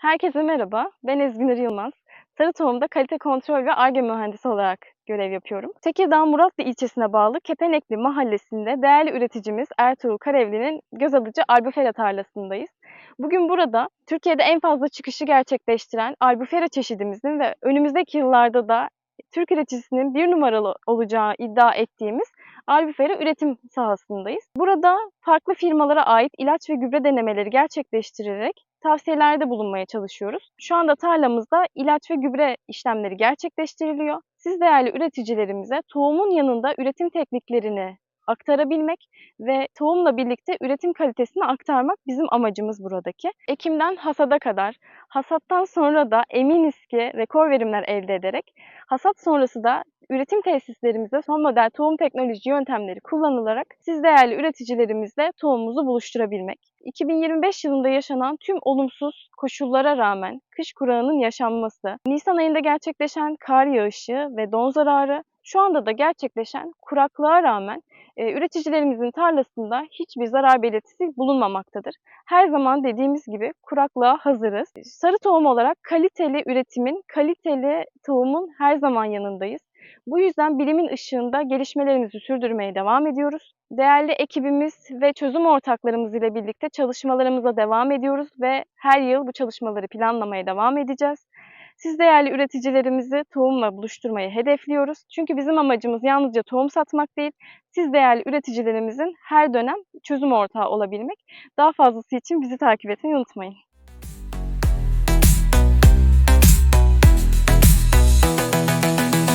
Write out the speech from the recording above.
Herkese merhaba, ben Ezgünür Yılmaz. Sarı Tohum'da kalite kontrol ve ARGE mühendisi olarak görev yapıyorum. Tekirdağ Muratlı ilçesine bağlı Kepenekli mahallesinde değerli üreticimiz Ertuğrul Karevli'nin göz alıcı albufera tarlasındayız. Bugün burada Türkiye'de en fazla çıkışı gerçekleştiren albufera çeşidimizin ve önümüzdeki yıllarda da Türk üreticisinin bir numaralı olacağı iddia ettiğimiz albufera üretim sahasındayız. Burada farklı firmalara ait ilaç ve gübre denemeleri gerçekleştirerek tavsiyelerde bulunmaya çalışıyoruz. Şu anda tarlamızda ilaç ve gübre işlemleri gerçekleştiriliyor. Siz değerli üreticilerimize tohumun yanında üretim tekniklerini aktarabilmek ve tohumla birlikte üretim kalitesini aktarmak bizim amacımız buradaki. Ekimden hasada kadar, hasattan sonra da eminiz ki rekor verimler elde ederek, hasat sonrası da üretim tesislerimizde son model tohum teknoloji yöntemleri kullanılarak siz değerli üreticilerimizle tohumumuzu buluşturabilmek. 2025 yılında yaşanan tüm olumsuz koşullara rağmen kış kurağının yaşanması, Nisan ayında gerçekleşen kar yağışı ve don zararı, şu anda da gerçekleşen kuraklığa rağmen e, üreticilerimizin tarlasında hiçbir zarar belirtisi bulunmamaktadır. Her zaman dediğimiz gibi kuraklığa hazırız. Sarı tohum olarak kaliteli üretimin, kaliteli tohumun her zaman yanındayız. Bu yüzden bilimin ışığında gelişmelerimizi sürdürmeye devam ediyoruz. Değerli ekibimiz ve çözüm ortaklarımız ile birlikte çalışmalarımıza devam ediyoruz ve her yıl bu çalışmaları planlamaya devam edeceğiz. Siz değerli üreticilerimizi tohumla buluşturmayı hedefliyoruz. Çünkü bizim amacımız yalnızca tohum satmak değil, siz değerli üreticilerimizin her dönem çözüm ortağı olabilmek. Daha fazlası için bizi takip etmeyi unutmayın.